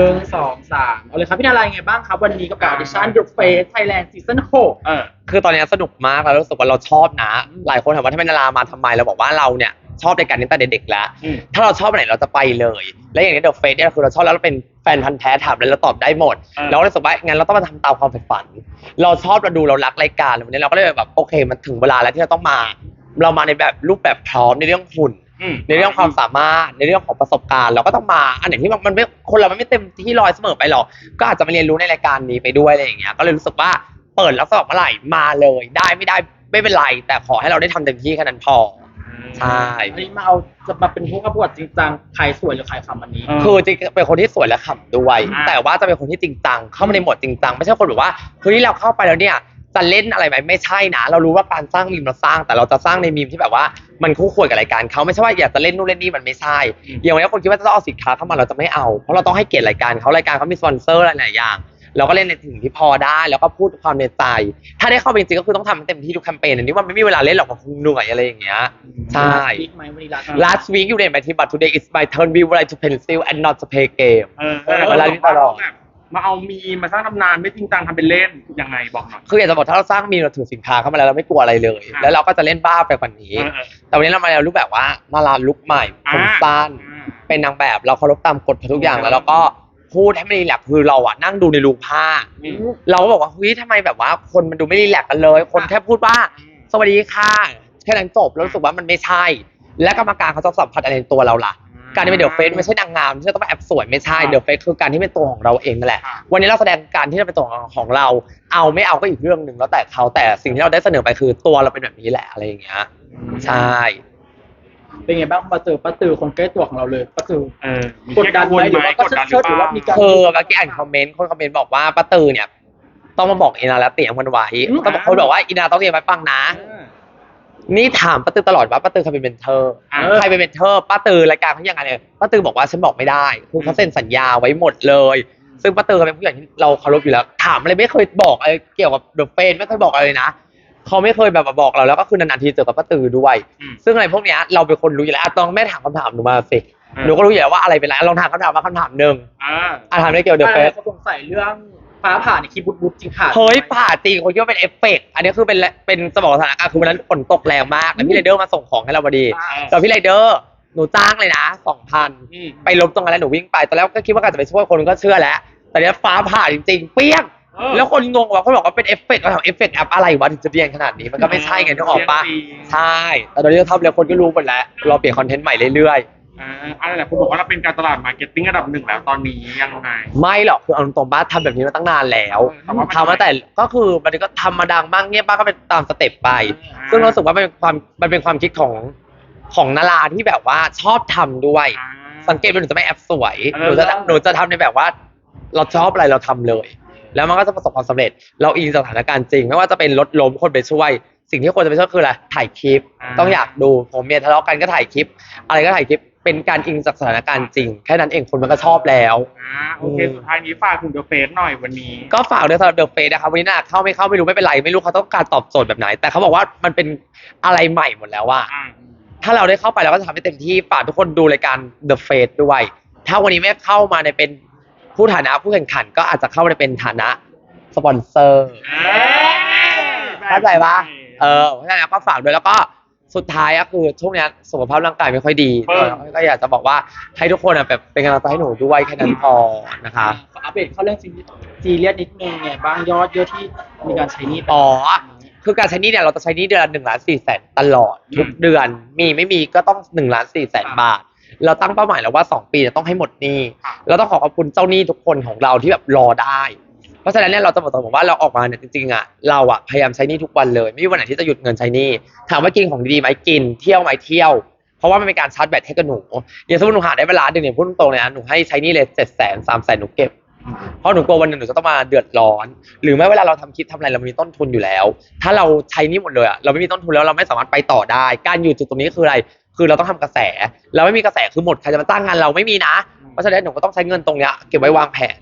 หนึ่งสองสามเอาเลยครับพี่นารายังไงบ้างครับ วันนี้กับการออดิชั่น The Face Thailand Season 6 เออ คือตอนนี้สนุกมากแล้วรู้สึกว่าเราชอบนะ หลายคนถามว่าถ้าเป็นดารามาทำไมเราบอกว่าเราเนี่ยชอบในการนี้ตั้งแต่เด็กๆแล้ว อืม ถ้าเราชอบอันไหนเราจะไปเลย และอย่างนี้เดอะเฟสเนี่ยคือเราชอบแล้วเราเป็นแฟนพันธ์แท้ถามแล้วเราตอบได้หมด อ่า เราก็รู้สึกว่างั้นเราต้องมาทำตามความใฝ่ฝัน เราชอบเราดูเรารักรายการวันนี้เราก็เลยแบบโอเค มันถึงเวลาแล้วที่เราต้องมา เรามาในแบบรูปแบบพร้อมในเรื่องหุ่น อืม ในเรื่องความสามารถในเรื่องของประสบการณ์เราก็ต้องมา อันไหนที่มันมันไม่คนเรามันไม่เต็มที่ร้อยเสมอไปหรอกก็อาจจะมาเรียนรู้ในรายการนี้ไปด้วยอะไรอย่างเงี้ยก็เลยรู้สึกว่าเปิดรับสมัครเมื่อไหร่มาเลย ได้ไม่ได้ไม่เป็นไร แต่ขอให้เราได้ทำเต็มที่แค่นั้นพอ ใช่ อันนี้มาเอาจะมาเป็นผู้ประกวดจริงจังใครสวยหรือใครคำอันนี้เออคือจริงๆเป็นคนที่สวยและขำด้วย อ่า แต่ว่าจะเป็นคนที่จริงจังเข้ามาในโหมดจริงจังไม่ใช่คนแบบว่าเฮ้ยเราเข้าไปแล้วเนี่ย จะเล่นอะไรไหมไม่ใช่นะ เรารู้ว่าการสร้างมีมเราสร้าง แต่เราจะสร้างในมีมที่แบบว่ามันคู่ควรกับรายการเขาไม่ใช่ว่าอยากจะเล่นนู่นเล่นนี่มันไม่ใช่อย่างวันนี้คนคิดว่าจะต้องเอาสินค้าเข้ามาเราจะไม่เอาเพราะเราต้องให้เกียรติรายการเขารายการเขามีสปอนเซอร์หลายๆอย่างเราก็เล่นในสิ่งที่พอได้แล้วก็พูดความในใจ ถ้าได้เข้าไปจริงๆก็คือต้องทำให้เต็มที่ทุกแคมเปญอันนี้ว่าไม่มีเวลาเล่นหรอกมันคงเหนื่อยอะไรอย่างเงี้ยใช่บิ๊กไหมวันนี้รัก last week you did my team but today it's my turn we would like to pencil and not to play game เออเออเวลาที่ตลอด มาเอามีมาสร้างตำนานไม่จริงจังทำเป็นเล่นยังไงบอกหน่อย คืออยากจะบอกถ้าเราสร้างมีมเราถือสินค้าเข้ามาแล้วเราไม่กลัวอะไรเลย อ่าแล้วเราก็จะเล่นบ้าไปกว่านี้ เออเออแต่วันนี้เรามาในรูปแบบว่านาราลุกใหม่ผมสั้น อ่า เป็นนางแบบเราเคารพตามกฎทุกอย่างอืมแล้วเราก็พูดให้มันรีแลกซ์คือเราอะนั่งดูในรูปผ้าอืม เราก็บอกว่าเฮ้ยทำไมแบบว่า คนมันดูไม่รีแลกซ์กันเลย คนแค่พูดว่า สวัสดีค่ะแค่นั้นจบแล้วรู้สึกว่ามันไม่ใช่ และกรรมการเขาจะสัมผัสอะไรในตัวเราล่ะ การที่เป็นเดอะเฟสไม่ใช่นางงามไม่ใช่ต้องมาแอบสวยไม่ใช่ครับเดอะเฟสคือการที่เป็นตัวของเราเองนั่นแหละครับวันนี้เราแสดงการที่เราเป็นตัวของเรา เอาไม่เอาก็อีกเรื่องหนึ่งแล้วแต่เขาแต่สิ่งที่เราได้เสนอไปคือตัวเราเป็นแบบนี้แหละอะไรอย่างเงี้ยใช่เป็นไงบ้างมาเจอป้าตือคนใกล้ตัวของเราเลยป้าตือเออมีกดดันไหมหรือว่าก็กดดันเชิดๆหรือว่ามีการคือเมื่อกี้อ่านคอมเมนต์คนคอมเมนต์บอกว่าป้าตือเนี่ย ต้องมาบอกอินาแล้วเตรียมกันไว้อืมต้องบอกคนบอกว่าอินาต้องเตรียมไว้ฟังนะ นี่ถามป้าตือตลอดว่าป้าตือใครเป็นเมนเทอร์อ่า ใครเป็นเมนเทอร์ป้าตือรายการเขายังไงเลยป้าตือบอกว่าฉันบอกไม่ได้คือเขาเซ็นสัญญาไว้หมดเลย ซึ่งป้าตือเป็นผู้ใหญ่ที่เราเคารพอยู่แล้ว ถามอะไรไม่เคยบอกอะไรเกี่ยวกับเดอะเฟนไม่เคยบอกอะไรเลยนะเขาไม่เคยแบบมาบอกเราแล้วก็คือนานๆทีเจอกับป้าตือด้วย อืม ซึ่งอะไรพวกเนี้ยเราเป็นคนรู้อยู่แล้วอะต้องแม่ถามคำถามหนูมาสิเออหนูก็รู้อยู่แล้วว่าอะไรเป็นอะไรลองถามคำถามมาคำถามหนึ่งอ่าอะถามได้เกี่ยวกับเดอะเฟอะไรสเขาสงสัยเรื่อง ฟ้าผ่าในคลิปบุ๊บๆจริงค่ะ เฮ้ยผ่าจริงคนคิดว่าเป็นเอฟเฟกต์อันนี้คือเป็นเป็นสมองสถานการณ์คือวันนั้นฝนตกแรงมากแล้วพี่ไรเดอร์มาส่งของให้เราพอดีอ่าแต่พี่ไรเดอร์หนูจ้างเลยนะสองพันอืมไปลบตรงนั้นแล้วหนูวิ่งไปตอนแรกก็คิดว่าการจะไปช่วยคนก็เชื่อแล้วแต่เนี้ยฟ้าผ่าจริงๆเปี้ยงเออแล้วคนงงว่าเขาบอกว่าเป็นเอฟเฟกต์เราถามเอฟเฟกต์แอปอะไรวะถึงจะเรียนขนาดนี้มันก็ไม่ใช่ไงนึกออกปะเรียนดีใช่แต่ตอนนี้เราทำแล้วคนก็รู้หมดแล้ว เราเปลี่ยนคอนเทนต์ใหม่เรื่อย อ่าอะไรแหละคุณบอกว่าเราเป็นการตลาดมาร์เก็ตติ้งระดับหนึ่งแล้วตอนนี้ยังไงๆไม่หรอกคือเอาตรงๆบ้านทำแบบนี้มาตั้งนานแล้วแต่ว่ามันทำมาแต่ก็คือมันก็ทำมาดังบ้างเงียบบ้างก็เป็นตามสเต็ปไปซึ่งเรารู้สึกว่ามันเป็นความมันเป็นความคิดของของนาราที่แบบว่าชอบทำด้วย อ่า สังเกตว่าหนูจะไม่แอบสวยเอหอนูจะหนูจะทำในแบบว่า เราชอบอะไรเราทำเลย แล้วมันก็จะประสบความสำเร็จ เราอินสถานการณ์จริง ไม่ว่าจะเป็นรถล้มคนไปช่วย สิ่งที่คนจะไปช่วยคืออะไรถ่ายคลิปต้องอยากดูผมเมียทะเลาะกันก็ถ่ายคลิป อะไรก็ถ่ายคลิป เป็นการอิงจากสถานการณ์จริง แค่นั้นเองคนมันก็ชอบแล้ว อ่าโอเค สุดท้ายนี้ฝากถึงเดอะเฟสหน่อยวันนี้ ก็ฝากด้วยสำหรับเดอะเฟสนะครับวันนี้น่าเข้าไม่เข้าไม่รู้ไม่เป็นไรไม่รู้เขาต้องการตอบโจทย์แบบไหน แต่เขาบอกว่ามันเป็นอะไรใหม่หมดแล้วว่า อ่าถ้าเราได้เข้าไปเราก็จะทำให้เต็มที่ฝากทุกคนดูรายการ The Face ด้วย ถ้าวันนี้ไม่เข้ามาในเป็นผู้ฐานะผู้แข่งขัน ก็อาจจะเข้าในเป็นฐานะสปอนเซอร์ เข้าใจปะเออเพราะฉะนั้นก็ฝากด้วยแล้วก็ สุดท้ายก็คือช่วงเนี้ยสุขภาพร่างกายไม่ค่อยดีเออ ก็อยากจะบอกว่าให้ทุกคนอะแบบเป็นกำลังใจให้หนูด้วยแค่นั้นพอนะคะ ขออัปเดตเข้าเรื่องซีเรียสนิดนึงไงบ้างยอดเยอะที่มีการใช้หนี่ไป อ๋อ คือการใช้หนี้เนี่ยเราจะใช้หนี้เดือนละหนึ่งล้านสี่แสนตลอดทุกเดือน มีไม่มีก็ต้องหนึ่งล้านสี่แสนบาท เราตั้งเป้าหมายแล้วว่าสองปีจะต้องให้หมดหนี้ ค่ะ เราต้องขอขอบคุณเจ้าหนี้ทุกคนของเราที่แบบรอได้ เพราะฉะนั้นเนี่ยเราจะบอกตรงๆว่าเราออกมาเนี่ยจริงๆอะเราอะพยายามใช้หนี้ทุกวันเลย ไม่มีวันไหนที่จะหยุดเงินใช้หนี้ถามว่ากินของดีๆไหมกินเที่ยวไหมเที่ยว เพราะว่ามันเป็นการชาร์จแบตให้กับหนูอย่างสมมติหนูหาได้เวลาหนึ่งเนี่ยพูดตรงๆเลยนะหนูให้ใช้หนี้เลยเจ็ดแสนสามแสนหนูเก็บเพราะหนูกลัววันหนึ่งหนูจะต้องมาเดือดร้อน หรือไม่เวลาเราทำคลิปทำอะไรเรามีต้นทุนอยู่แล้ว ถ้าเราใช้นี่หมดเลยอะเราไม่มีต้นทุนแล้วเราไม่สามารถไปต่อได้ การอยู่จุดตรงนี้คืออะไร คือเราต้องทำกระแส เราไม่มีกระแสคือหมดใครจะมาจ้างงานเราไม่มีนะ เพราะฉะนั้นหนูก็ต้องใช้เงินตรงเนี้ยเก็บไว้วางแผน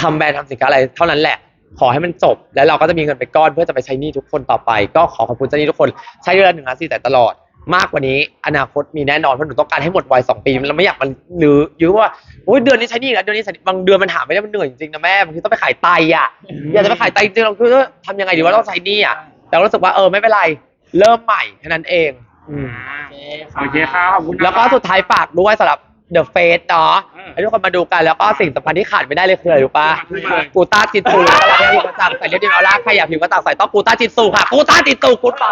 ทำแบรนด์ทำสินค้าอะไรเท่านั้นแหละ ขอให้มันจบ แล้วเราก็จะมีเงินไปก้อนเพื่อจะไปใช้หนี้ทุกคนต่อไป ก็ขอขอบคุณเจ้าหนี้ทุกคนใช้เดือนละหนึ่งล้านสี่แต่ตลอด มากกว่านี้อนาคตมีแน่นอนเพราะหนูต้องการให้หมดวัยสองปีเราไม่อยากมันลือยื้อว่าโอ้ยเดือนนี้ใช้หนี่แล้วเดือนนี้ใช้หนี้บางเดือนมันหาไม่ได้มันเหนื่อยจริงๆนะแม่บางทีต้องไปขายไตอะอยากจะไปขายไตจริงๆเราคือทำยังไงดีว่าต้องใช้หนี่อะแต่เรารู้สึกว่าเออไม่เป็นไรเริ่มใหม่แค่นั้นเองอืม โอเคครับขอบคุณนะแล้วก็สุดท้ายฝากด้วยสำหรับ The Face เนาะอืมให้ทุกคนมาดูกันแล้วก็สิ่งสำคัญที่ขาดไม่ได้เลยคืออะไรรู้ปะคืออะไร กูต้าจิตสูอะไรผิวกระจ่างใส่เรียบเดียวเอาล่ะใครอยากผิวกระจ่างใส่ต้องกูต้าจิตสูค่ะกูต้าจิตสูกูต้า